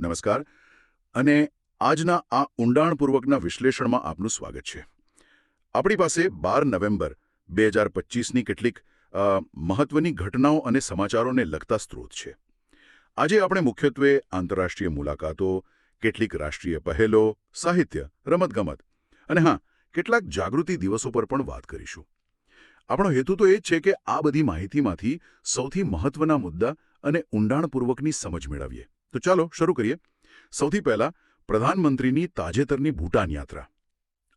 નમસ્કાર. અને આજના આ ઊંડાણપૂર્વકના વિશ્લેષણમાં આપનું સ્વાગત છે. આપણી પાસે બાર નવેમ્બર બે હજાર પચીસની કેટલીક મહત્વની ઘટનાઓ અને સમાચારોને લગતા સ્ત્રોત છે. આજે આપણે મુખ્યત્વે આંતરરાષ્ટ્રીય મુલાકાતો, કેટલીક રાષ્ટ્રીય પહેલો, સાહિત્ય, રમતગમત અને હા, કેટલાક જાગૃતિ દિવસો પર પણ વાત કરીશું. આપણો હેતુ તો એ જ છે કે આ બધી માહિતીમાંથી સૌથી મહત્વના મુદ્દા અને ઊંડાણપૂર્વકની સમજ મેળવીએ. તો ચાલો શરૂ કરીએ. સૌથી પહેલા પ્રધાનમંત્રીની તાજેતરની ભૂટાન યાત્રા.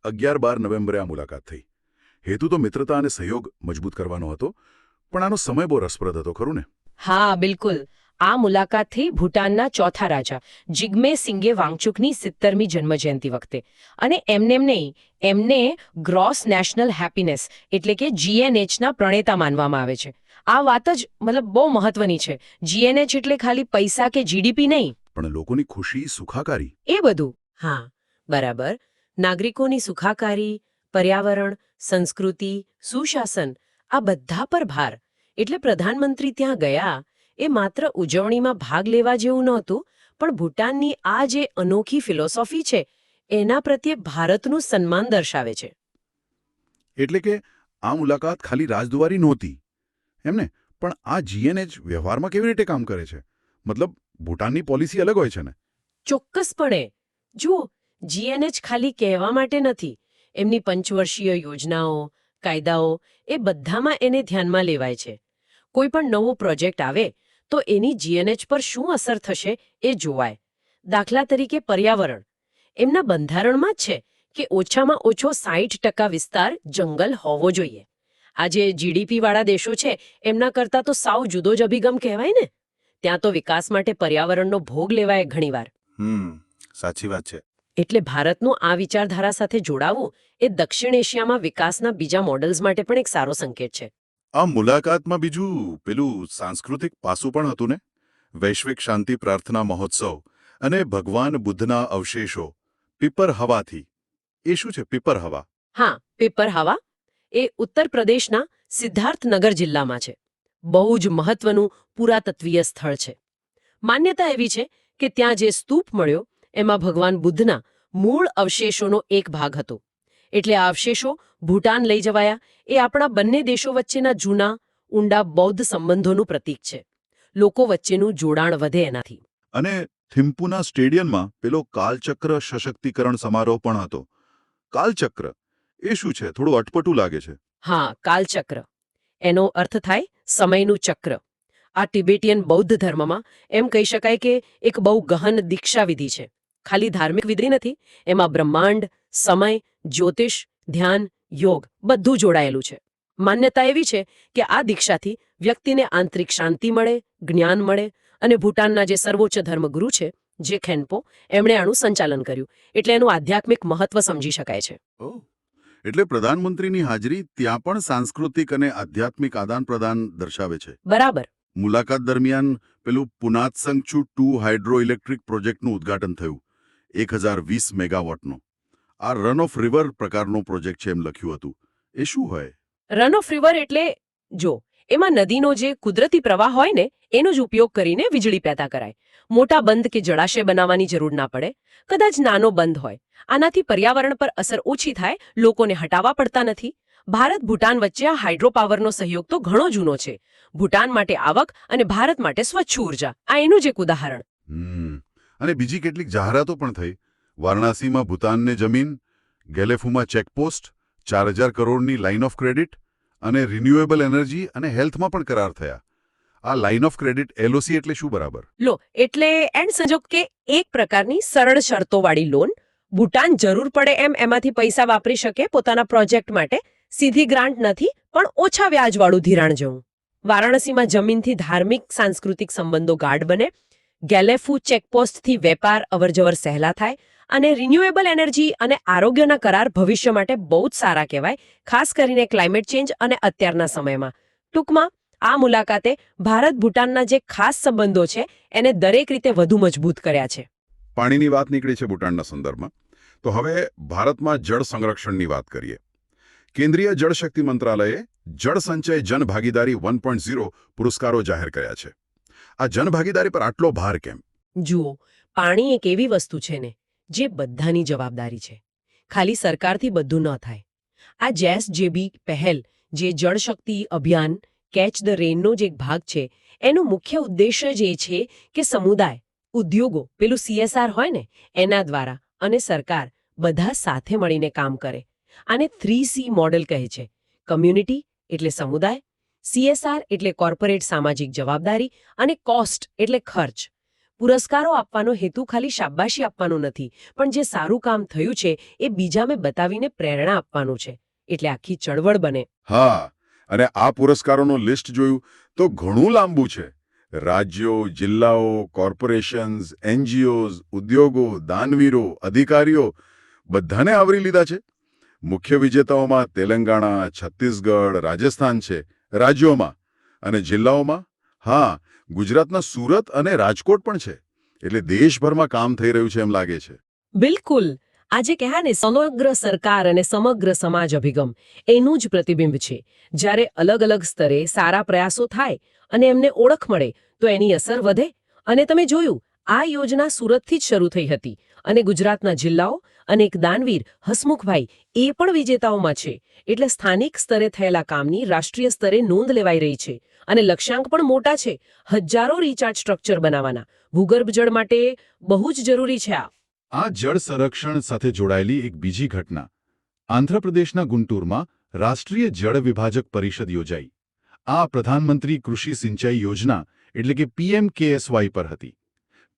અગિયાર બાર નવેમ્બરે આ મુલાકાત થઈ. હેતુ તો મિત્રતા અને સહયોગ મજબૂત કરવાનો હતો, પણ આનો સમય બહુ રસપ્રદ હતો, ખરું ને? હા, બિલકુલ. આ મુલાકાતથી ભૂટાનના ચોથા રાજા જિગ્મે સિંગે વાંગચુકની સિત્તરમી જન્મજયંતિ વખતે. અને એમને એમ નહીં એમને ગ્રોસ નેશનલ હેપીનેસ એટલે કે જીએનએચના પ્રણેતા માનવામાં આવે છે. આ વાત જ મતલબ બહુ મહત્વની છે. જીએનએચ એટલે ખાલી પૈસા કે જીડીપી નહીં. પણ લોકોની ખુશી સુખાકારી. એ બધું. હા બરાબર. નાગરિકોની સુખાકારી પર્યાવરણ સંસ્કૃતિ સુશાસન આ બધા પર ભાર. એટલે પ્રધાનમંત્રી ત્યાં ગયા એ માત્ર ઉજવણીમાં ભાગ લેવા જેવું નહોતું પણ ભૂટાનની આ જે અનોખી ફિલોસોફી છે એના પ્રત્યે ભારતનું સન્માન દર્શાવે છે. એટલે કે આ મુલાકાત ખાલી રાજદ્વારી નહોતી. એમને? પણ આ જીએનએચ વ્યવહારમાં કેવી રીતે કામ કરે છે? મતલબ ભૂટાનની પોલિસી અલગ હોય છે ને? ચોક્કસપણે. જુઓ જીએનએચ ખાલી કહેવા માટે નથી. એમની પંચવર્ષીય યોજનાઓ કાયદાઓ એ બધામાં એને ધ્યાનમાં લેવાય છે. કોઈ પણ નવો પ્રોજેક્ટ આવે તો એની જીએનએચ પર શું અસર થશે એ જોવાય. દાખલા તરીકે પર્યાવરણ. એમના બંધારણમાં જ છે કે ઓછામાં ઓછો સાહીઠ ટકા વિસ્તાર જંગલ હોવો જોઈએ. આજે જીડીપીવાળા જીડીપી વાળા દેશો છે એમના કરતાં તો સાવ જુદો જ અભિગમ કહેવાય ને. ત્યાં તો વિકાસ માટે પર્યાવરણનો ભોગ લેવાય ઘણીવાર. સાચી વાત છે. એટલે ભારતનું આ વિચારધારા સાથે જોડાવું એ દક્ષિણ એશિયામાં વિકાસના બીજા મોડલ્સ માટે પણ એક સારો સંકેત છે. આ મુલાકાતમાં બીજું પેલું સાંસ્કૃતિક પાસું પણ હતું ને? વૈશ્વિક શાંતિ પ્રાર્થના મહોત્સવ અને ભગવાન બુદ્ધના અવશેષો, પીપર હવાથી. એ શું છે પીપર હવા? હા, પીપર હવા એ ઉત્તર પ્રદેશના સિદ્ધાર્થનગર જિલ્લામાં છે. બહુ જ મહત્વનું પુરાતત્વીય સ્થળ છે. માન્યતા એવી છે કે ત્યાં જે સ્તૂપ મળ્યો, એમાં ભગવાન બુદ્ધના મૂળ અવશેષોનો એક ભાગ હતો. એટલે આ અવશેષો ભૂટાન લઈ જવાયા. એ આપણા બંને દેશો વચ્ચેના જૂના ઊંડા બૌદ્ધ સંબંધોનું પ્રતીક છે. લોકો વચ્ચેનું જોડાણ વધે એનાથી. અને થિમ્પુના સ્ટેડિયમમાં પેલો કાલચક્ર સશક્તિકરણ સમારોહ પણ હતો. કાલચક્ર? એ શું છે? થોડું અટપટું લાગે છે. હા કાલચક્ર. એનો અર્થ થાય સમયનું ચક્ર. આ ટિબેટિયન બૌદ્ધ ધર્મમાં એમ કહી શકાય કે એક બહુ ગહન દીક્ષા વિધિ છે. ખાલી ધાર્મિક વિધિ નથી એમાં બ્રહ્માંડ સમય જ્યોતિષ ધ્યાન યોગ બધું જોડાયેલું છે. માન્યતા એવી છે કે આ દીક્ષાથી વ્યક્તિને આંતરિક શાંતિ મળે જ્ઞાન મળે અને ભૂટાનના જે સર્વોચ્ચ ધર્મગુરુ છે જે ખેનપો એમણે આનું સંચાલન કર્યું. એટલે એનું આધ્યાત્મિક મહત્વ સમજી શકાય છે. એટલે પ્રધાનમંત્રીની હાજરી ત્યાં પણ સાંસ્કૃતિક અને આધ્યાત્મિક આદાન પ્રદાન દર્શાવે છે. બરાબર. મુલાકાત દરમિયાન પેલું પુનાતસંગચુ ટુ હાઇડ્રો ઇલેક્ટ્રિક પ્રોજેક્ટનું ઉદ્ઘાટન થયું એક હજાર વીસ મેગાવોટનો. આ રન ઓફ રિવર પ્રકારનો પ્રોજેક્ટ છે એમ લખ્યું હતું. એ શું હોય? રન ઓફ રિવર એટલે જો એમાં નદીનો જે કુદરતી પ્રવાહ હોય ને એનો જ ઉપયોગ કરીને વીજળી પેદા કરાય. મોટા બંધ કે જળાશય બનાવવાની જરૂર ના પડે. કદાચ નાનો બંધ હોય. આનાથી પર્યાવરણ પર અસર ઓછી થાય લોકોને હટાવવા પડતા નથી. ભારત ભૂટાન વચ્ચે આ હાઇડ્રોપાવરનો સહયોગ તો ઘણો જૂનો છે. ભૂટાન માટે આવક અને ભારત માટે સ્વચ્છ ઊર્જા. આ એનું જ એક ઉદાહરણ. અને બીજી કેટલીક જાહેરાતો પણ થઈ. વારાણસીમાં ભૂતાનને જમીન, ગેલેફુમાં ચેકપોસ્ટ, ચાર હજાર કરોડની લાઇન ઓફ ક્રેડિટ અને રિન્યુએબલ એનર્જી અને હેલ્થમાં પણ કરાર થયા. આ લાઇન ઓફ ક્રેડિટ એલઓસી એટલે શું બરાબર? લો, એટલે એન્ડ સંજોગ કે એક પ્રકારની સરળ શરતોવાળી લોન ભૂટાન જરૂર પડે એમ એમાંથી પૈસા વાપરી શકે પોતાના પ્રોજેક્ટ માટે, સીધી ગ્રાન્ટ નથી, પણ ઓછા વ્યાજવાળું ધિરાણ જેવું. વારાણસીમાં જમીનથી ધાર્મિક, સાંસ્કૃતિક સંબંધો ગાઢ બને, ગેલેફુ ચેકપોસ્ટથી વેપાર અવરજવર સહેલા થાય અને રિન્યુએબલ એનર્જી અને આરોગ્યના કરાર ભવિષ્ય માટે બહુ જ સારા કહેવાય ખાસ કરીને ક્લાઇમેટ ચેન્જ અને અત્યારના સમયમાં. ટૂંકમાં આ મુલાકાતે ભારત ભૂટાનના જે ખાસ સંબંધો છે એને દરેક રીતે વધુ મજબૂત કર્યા છે. પાણીની વાત નીકળી છે ભૂટાનના સંદર્ભમાં. તો હવે ભારતમાં જળ સંરક્ષણની વાત કરીએ. કેન્દ્રીય જળશક્તિ મંત્રાલયે જળ સંચય વન પોઈન્ટ ઝીરો પુરસ્કારો જાહેર કર્યા છે. આ જનભાગીદારી પર આટલો ભાર કેમ? જુઓ પાણી એક એવી વસ્તુ છે ને જે બધાની જવાબદારી છે. ખાલી સરકારથી બધું ન થાય. આ જેસ જેબી પહેલ, જે જળશક્તિ અભિયાન, કેચ ધ રેનનો જે એક ભાગ છે, એનો મુખ્ય ઉદ્દેશ્ય જ એ છે કે સમુદાય, ઉદ્યોગો, પેલું સીએસઆર હોય ને, એના દ્વારા અને સરકાર બધા સાથે મળીને કામ કરે. આને થ્રી સી મોડેલ કહે છે. કમ્યુનિટી એટલે સમુદાય, સીએસઆર એટલે કોર્પોરેટ સામાજિક જવાબદારી અને કોસ્ટ એટલે ખર્ચ. પુરસ્કારો આપવાનો હેતુ ખાલી શાબાશી આપવાનો નથી, પણ જે સારું કામ થયું છે, એ બીજાને બતાવીને પ્રેરણા આપવાનું છે. એટલે આખી ચળવળ બને. હા, અને આ પુરસ્કારોનો લિસ્ટ જોયું તો ઘણું લાંબુ છે. રાજ્યો, જિલ્લાઓ, કોર્પોરેશન્સ, એનજીઓઝ, ઉદ્યોગો, દાનવીરો, અધિકારીઓ બધાને આવરી લીધા છે. મુખ્ય વિજેતાઓમાં તેલંગાણા, છત્તીસગઢ, રાજસ્થાન છે, રાજ્યોમાં અને જિલ્લાઓમાં. હા ગુજરાતના સુરત અને રાજકોટ પણ છે. એટલે દેશભરમાં કામ થઈ રહ્યું છે એમ લાગે છે. બિલકુલ. આજે કહ્યા ને સમગ્ર સરકાર અને સમગ્ર સમાજ અભિગમ એનું જ પ્રતિબિંબ છે. જ્યારે અલગ અલગ સ્તરે સારા પ્રયાસો થાય અને એમને ઓળખ મળે, તો એની અસર વધે. અને તમે જોયું, આ યોજના સુરતથી જ શરૂ થઈ હતી અને ગુજરાતના જિલ્લાઓ અને એક દાનવીર, હસમુખભાઈ, એ પણ વિજેતાઓમાં છે. એટલે સ્થાનિક સ્તરે થયેલા કામની રાષ્ટ્રીય સ્તરે નોંધ લેવાઈ રહી છે. અને લક્ષ્યાંક પણ મોટા છે. હજારો રિચાર્જ સ્ટ્રક્ચર બનાવવાના. ભૂગર્ભ જળ માટે બહુ જ જરૂરી છે આ. આ જળ સંરક્ષણ સાથે જોડાયેલી એક બીજી ઘટના. આંધ્રપ્રદેશના ગુંટુરમાં રાષ્ટ્રીય જળ વિભાજક પરિષદ યોજાઈ. આ પ્રધાનમંત્રી કૃષિ સિંચાઈ યોજના, એટલે કે પીએમકેએસવાય પર હતી.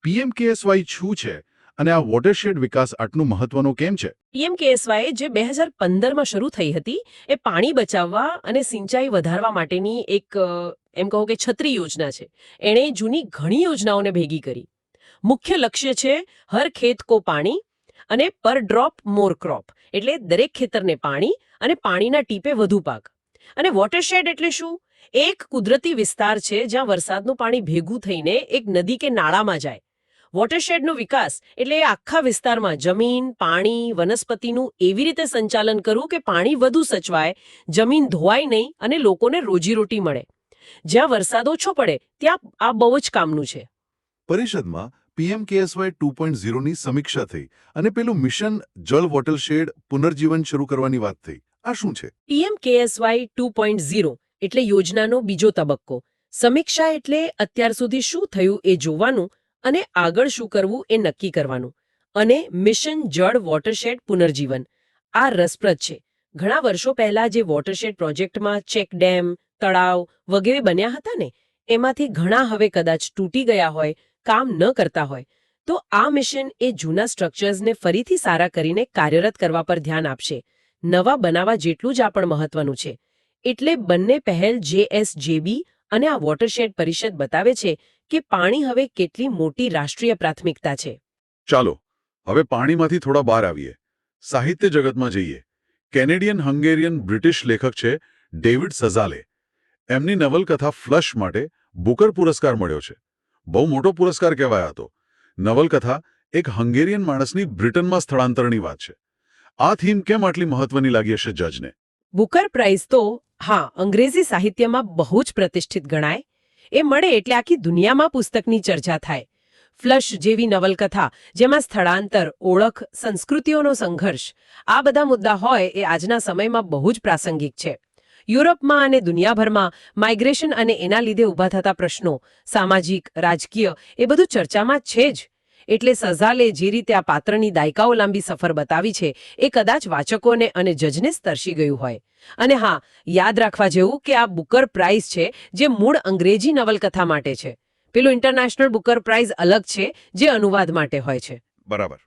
પીએમકેએસવાય શું છે? અને આ વોટરશેડ વિકાસ આટલું મહત્વનું કેમ છે? પીએમકેએસવાય જે બે હજાર પંદરમાં શરૂ થઈ હતી, એ પાણી બચાવવા અને સિંચાઈ વધારવા માટેની એક એમ કહો કે છત્રી યોજના છે. એણે જૂની ઘણી યોજનાઓને ભેગી કરી. મુખ્ય લક્ષ્ય છે હર ખેત કો પાણી અને પર ડ્રોપ મોર ક્રોપ, એટલે દરેક ખેતરને પાણી અને પાણીના ટીપે વધુ પાક. અને વોટરશેડ એટલે શું? એક કુદરતી વિસ્તાર છે જ્યાં વરસાદનું પાણી ભેગું થઈને એક નદી કે નાળામાં જાય. વોટરશેડનો વિકાસ એટલે આખા વિસ્તારમાં જમીન પાણી વનસ્પતિનું એવી રીતે સંચાલન કરવું કે પાણી વધુ સચવાય જમીન ધોવાય નહીં અને લોકોને રોજીરોટી મળે. જ્યાં વરસાદ ઓછો પડે ત્યાં આ બહુ જ કામનું છે. પરિષદમાં પીએમકેએસવાય ટુ પોઈન્ટ ઝીરોની સમીક્ષા થઈ અને પેલું મિશન જળ વોટરશેડ પુનર્જીવન શરૂ કરવાની વાત થઈ. આ શું છે? પીએમકેએસવાય ટુ પોઈન્ટ ઝીરો એટલે યોજનાનો બીજો તબક્કો. સમીક્ષા એટલે અત્યાર સુધી શું થયું એ જોવાનું અને આગળ શું કરવું એ નક્કી કરવાનું. અને મિશન જળ વોટરશેડ પુનર્જીવન. આ રસપ્રદ છે. ઘણા વર્ષો પહેલા જે વોટરશેડ પ્રોજેક્ટમાં ચેક ડેમ, તળાવ વગેરે બન્યા હતા ને, એમાંથી ઘણા હવે કદાચ તૂટી ગયા હોય, કામ ન કરતા હોય. તો આ મિશન એ જૂના સ્ટ્રક્ચર્સને ફરીથી સારા કરીને કાર્યરત કરવા પર ધ્યાન આપશે. નવા બનાવવા જેટલું જ આ પણ મહત્વનું છે. એટલે બંને પહેલ જેએસજેબી અને આ વોટરશેડ પરિષદ બતાવે છે કે પાણી હવે કેટલી મોટી રાષ્ટ્રીય પ્રાથમિકતા છે? ચાલો હવે પાણીમાંથી થોડા બહાર આવીએ. સાહિત્ય જગતમાં જઈએ. કેનેડિયન હંગેરિયન બ્રિટિશ લેખક છે ડેવિડ સઝાલે. એમની નવલકથા ફ્લશ માટે બુકર પુરસ્કાર મળ્યો છે. બહુ મોટો પુરસ્કાર કહેવાય હતો નવલકથા એક હંગેરિયન માણસની બ્રિટનમાં સ્થળાંતરની વાત છે. આ થીમ કેમ આટલી મહત્વની લાગી હશે જજને? બુકર પ્રાઇઝ તો હા અંગ્રેજી સાહિત્યમાં બહુ જ પ્રતિષ્ઠિત ગણાય. એ મળે એટલે આખી દુનિયામાં પુસ્તકની ચર્ચા થાય. ફ્લશ જેવી નવલકથા, જેમાં સ્થળાંતર, ઓળખ, સંસ્કૃતિઓનો સંઘર્ષ, આ બધા મુદ્દા હોય એ આજના સમયમાં બહુ જ પ્રાસંગિક છે. યુરોપમાં અને દુનિયાભરમાં માઇગ્રેશન અને એના લીધે ઊભા થતા પ્રશ્નો, સામાજિક, રાજકીય, એ બધું ચર્ચામાં છે જ. એટલે સઝાલે જે રીતે આ પાત્રની દાયકાઓ લાંબી સફર બતાવી છે, એ કદાચ વાચકોને અને જજને સ્તર્શી ગયું હોય. અને હા, યાદ રાખવા જેવું કે આ બુકર પ્રાઇઝ છે, જે મૂળ અંગ્રેજી નવલકથા માટે છે. પેલું ઇન્ટરનેશનલ બુકર પ્રાઇઝ અલગ છે, જે અનુવાદ માટે હોય છે. બરાબર.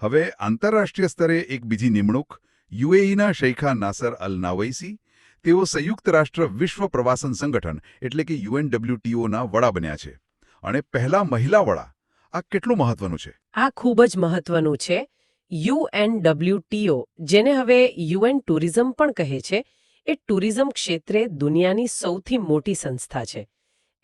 હવે આંતરરાષ્ટ્રીય સ્તરે એક બીજી નિમણૂક, યુએઈના શૈખા નાસર અલ નાવૈસી તેઓ સંયુક્ત રાષ્ટ્ર વિશ્વ પ્રવાસન સંગઠન, એટલે કે યુએનડબ્લ્યુટીઓના વડા બન્યા છે. અને પહેલા મહિલા વડા આ કેટલું મહત્વનું છે? આ ખૂબ જ મહત્વનું છે. યુએનડબ્લ્યુટીઓ જેને હવે યુએન ટુરિઝમ પણ કહે છે, એ ટુરિઝમ ક્ષેત્રે દુનિયાની સૌથી મોટી સંસ્થા છે.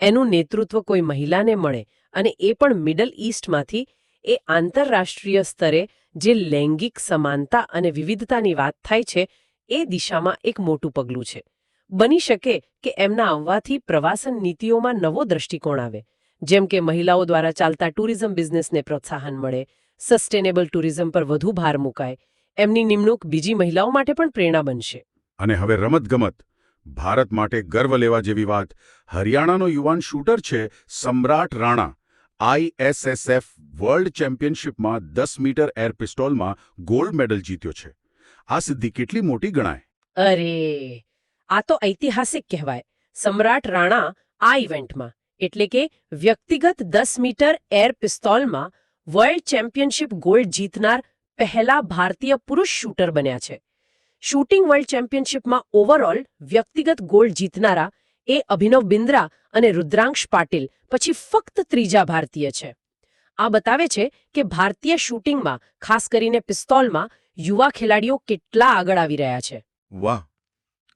એનું નેતૃત્વ કોઈ મહિલાને મળે અને એ પણ મિડલ ઈસ્ટમાંથી, એ આંતરરાષ્ટ્રીય સ્તરે જે લૈંગિક સમાનતા અને વિવિધતાની વાત થાય છે, એ દિશામાં એક મોટું પગલું છે. બની શકે કે એમના આવવાથી પ્રવાસન નીતિઓમાં નવો દ્રષ્ટિકોણ આવે. જેમ કે મહિલાઓ દ્વારા ચાલતા ટુરિઝમ બિઝનેસને પ્રોત્સાહન મળે સસ્ટેનેબલ ટુરિઝમ પર વધુ ભાર મુકાય એમની નિમણૂક બીજી મહિલાઓ માટે પણ પ્રેરણા બનશે. અને હવે રમતગમત. ભારત માટે ગર્વ લેવા જેવી વાત. હરિયાણાનો યુવાન શૂટર છે સમ્રાટ રાણા. આઈએસએસએફ વર્લ્ડ ચેમ્પિયનશિપમાં દસ મીટર એર પિસ્ટોલમાં ગોલ્ડ મેડલ જીત્યો છે. આ સિદ્ધિ કેટલી મોટી ગણાય? અરે! આ તો ઐતિહાસિક કહેવાય. સમ્રાટ રાણા આ ઇવેન્ટમાં એટલે કે વ્યક્તિગત દસ મીટર એર પિસ્તોલમાં વર્લ્ડ ચેમ્પિયનશિપ ગોલ્ડ જીતનાર પહેલા ભારતીય પુરુષ શૂટર બન્યા છે. શૂટિંગ વર્લ્ડ ચેમ્પિયનશિપમાં ઓવરઓલ વ્યક્તિગત ગોલ્ડ જીતનારા એ અભિનવ બિંદ્રા અને રુદ્રાંશ પાટીલ, પછી ફક્ત ત્રીજા ભારતીય છે. આ બતાવે છે કે ભારતીય શૂટિંગમાં, ખાસ કરીને પિસ્તોલમાં, યુવા ખેલાડીઓ કેટલા આગળ આવી રહ્યા છે. વાહ!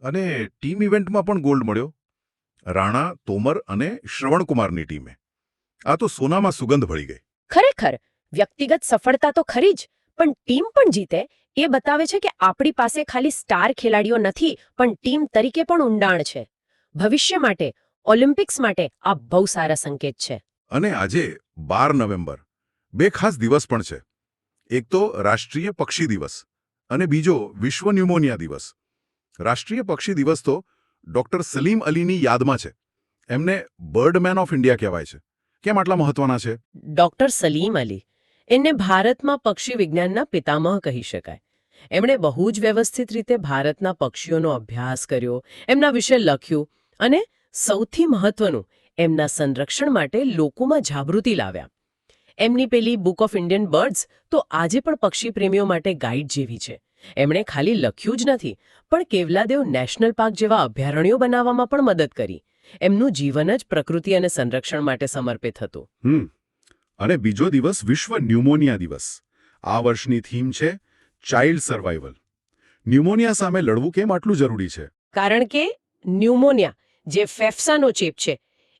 અને ટીમ ઇવેન્ટમાં પણ ગોલ્ડ મળ્યો? રાણા તોમર અને શ્રવણકુમારની ટીમે. આ તો સોનામાં સુગંધ ભળી ગઈ. ખરેખર? વ્યક્તિગત સફળતા તો ખરી જ પણ ટીમ પણ જીતે. એ બતાવે છે કે આપણી પાસે ખાલી સ્ટાર ખેલાડીઓ નથી પણ ટીમ તરીકે પણ ઊંડાણ છે. ભવિષ્ય માટે ઓલિમ્પિક્સ માટે આ બહુ સારા સંકેત છે. અને આજે બાર નવેમ્બર બે ખાસ દિવસ પણ છે. એક તો રાષ્ટ્રીય પક્ષી દિવસ અને બીજો વિશ્વ ન્યુમોનિયા દિવસ. રાષ્ટ્રીય પક્ષી દિવસ તો ડોક્ટર સલીમ અલીની યાદમાં છે. એમને બર્ડમેન ઓફ ઇન્ડિયા કહેવાય છે. કેમ આટલા મહત્વના છે? ડોક્ટર સલીમ અલી. એને ભારતમાં પક્ષી વિજ્ઞાનના પિતામહ કહી શકાય. એમણે બહુ જ વ્યવસ્થિત રીતે ભારતના પક્ષીઓનો અભ્યાસ કર્યો, એમના વિશે લખ્યું અને સૌથી મહત્વનું, એમના સંરક્ષણ માટે લોકોમાં જાગૃતિ લાવ્યા. એમની પેલી બુક ઓફ ઇન્ડિયન બર્ડ્સ તો આજે પણ પક્ષી પ્રેમીઓ માટે ગાઈડ જેવી છે. એમણે ખાલી લખ્યું જ નથી પણ કેવલાદેવ નેશનલ પાર્ક જેવા અભયારણ્યો બનાવવામાં પણ મદદ કરી. એમનું જીવન જ પ્રકૃતિ અને સંરક્ષણ માટે સમર્પિત હતું. અને બીજો દિવસ વિશ્વ ન્યુમોનિયા દિવસ. આ વર્ષની થીમ છે ચાઇલ્ડ સર્વાઇવલ. ન્યુમોનિયા સામે લડવું કેમ આટલું જરૂરી છે? કારણ કે ન્યુમોનિયા જે ફેફસાનો ચેપ છે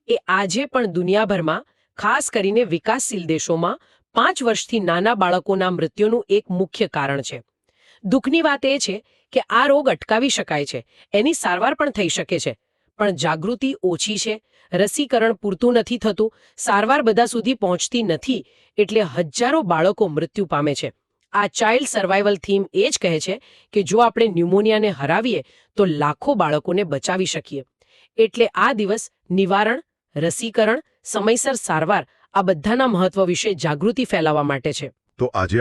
એ આજે પણ દુનિયાભરમાં ખાસ કરીને વિકાસશીલ દેશોમાં પાંચ વર્ષથી નાના બાળકોના મૃત્યુનું એક મુખ્ય કારણ છે. દુઃખની વાત એ છે કે આ રોગ અટકાવી શકાય છે. એની સારવાર પણ થઈ શકે છે. પણ જાગૃતિ ઓછી છે. રસીકરણ પૂરતું નથી થતું. સારવાર બધા સુધી પહોંચતી નથી એટલે હજારો બાળકો મૃત્યુ પામે છે. આ ચાઇલ્ડ સર્વાઇવલ થીમ એ જ કહે છે કે જો આપણે ન્યુમોનિયાને હરાવીએ તો લાખો બાળકોને બચાવી શકીએ. એટલે આ દિવસ નિવારણ, રસીકરણ, સમયસર સારવાર આ બધાના મહત્વ વિશે જાગૃતિ ફેલાવવા માટે છે. તો આજે